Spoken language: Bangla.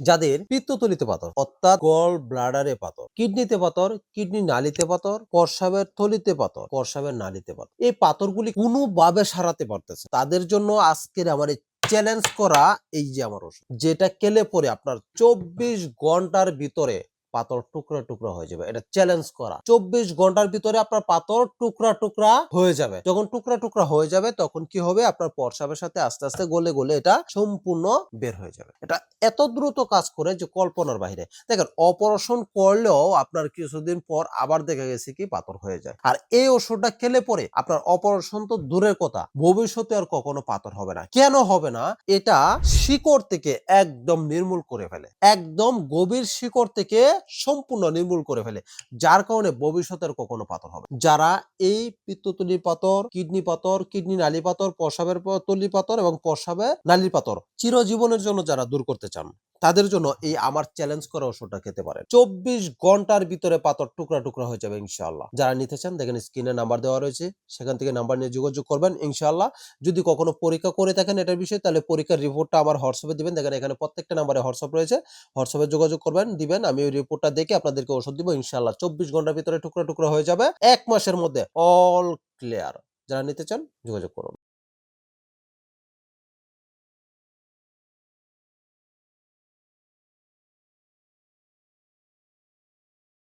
যাদের পিত্ততলিতে পাথর, অর্থাৎ গল ব্লাডারে পাথর কিডনিতে পাথর কিডনি নালিতে পাথর প্রস্রাবের থলিতে পাথর প্রস্রাবের নালিতে পাথর। এই পাথরগুলি কোনোভাবে সারাতে পারতেছে তাদের জন্য আজকের আমার এই চ্যালেঞ্জ করা এই যে আমার ওষুধ, যেটা কেলে পরে আপনার চব্বিশ ঘণ্টার ভিতরে পাথর টুকরা টুকরা হয়ে যাবে। এটা চ্যালেঞ্জ করা। চব্বিশ ঘণ্টার ভিতরে আপনার পাথর টুকরা টুকরা হয়ে যাবে। যখন টুকরা টুকরা হয়ে যাবে, তখন কি হবে? আপনার প্রস্রাবের সাথে আস্তে আস্তে গলে গলে এটা সম্পূর্ণ বের হয়ে যাবে। এটা এত দ্রুত কাজ করে যে কল্পনার বাইরে দেখেন অপারেশন করলেও আপনার কিছুদিন পর আবার দেখা গেছে কি পাথর হয়ে যায়। আর এই ওষুধটা খেলে পরে আপনার অপারেশন তো দূরের কথা। ভবিষ্যতে আর কখনো পাথর হবে না। কেন হবে না? এটা শিকড় থেকে একদম নির্মূল করে ফেলে। একদম গভীর শিকড় থেকে সম্পূর্ণ নির্মূল করে ফেলে, যার কারণে ভবিষ্যতের কখনো পাথর হবে যারা এই পিত্ততলি পাথর, কিডনি পাথর, কিডনি নালী পাথর, প্রসাবের তলি পাথর এবং প্রসাবে নালীর পাথর চিরজীবনের জন্য যারা দূর করতে চান, তাদের জন্য এই আমার চ্যালেঞ্জ করা ওষুধটা খেতে পারেন। চব্বিশ ঘণ্টার ভিতরে পাথর টুকরা টুকরা হয়ে যাবে ইনশাল্লাহ যারা নিতে চান, দেখেন স্ক্রিনে নাম্বার দেওয়া রয়েছে, সেখান থেকে নাম্বার নিয়ে যোগাযোগ করবেন ইনশাল্লাহ যদি কখনো পরীক্ষা করে থাকেন এটার বিষয়ে, তাহলে পরীক্ষার রিপোর্টটা আমার হোয়াটসঅ্যাপে দিবেন। দেখেন এখানে প্রত্যেকটা নাম্বারে হোয়াটসঅ্যাপ রয়েছে। হোয়াটসঅ্যাপে যোগাযোগ করবেন, দিবেন, আমি ওই রিপোর্টটা দেখে আপনাদেরকে ওষুধ দিব ইনশাল্লাহ চব্বিশ ঘণ্টার ভিতরে টুকরো টুকরো হয়ে যাবে। এক মাসের মধ্যে অল ক্লিয়ার যারা নিতে চান যোগাযোগ করুন।